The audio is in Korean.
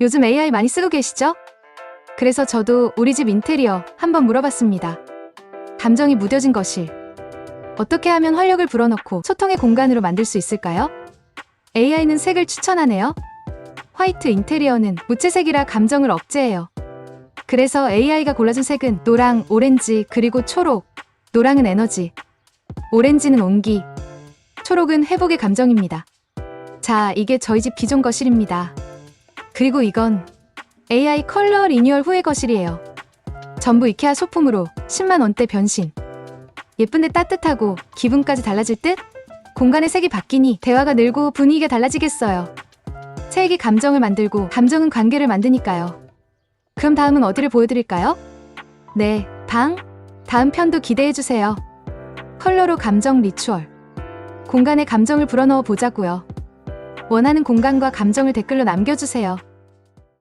요즘 AI 많이 쓰고 계시죠? 그래서 저도 우리 집 인테리어 한번 물어봤습니다. 감정이 무뎌진 거실. 어떻게 하면 활력을 불어넣고 소통의 공간으로 만들 수 있을까요? AI는 색을 추천하네요. 화이트 인테리어는 무채색이라 감정을 억제해요. 그래서 AI가 골라준 색은 노랑, 오렌지, 그리고 초록. 노랑은 에너지, 오렌지는 온기, 초록은 회복의 감정입니다. 자, 이게 저희 집 기존 거실입니다. 그리고 이건 AI 컬러 리뉴얼 후의 거실이에요. 전부 이케아 소품으로 10만 원대 변신. 예쁜데 따뜻하고 기분까지 달라질 듯? 공간의 색이 바뀌니 대화가 늘고 분위기가 달라지겠어요. 색이 감정을 만들고 감정은 관계를 만드니까요. 그럼 다음은 어디를 보여드릴까요? 네, 방. 다음 편도 기대해주세요. 컬러로 감정 리추얼. 공간에 감정을 불어넣어 보자고요. 원하는 공간과 감정을 댓글로 남겨주세요.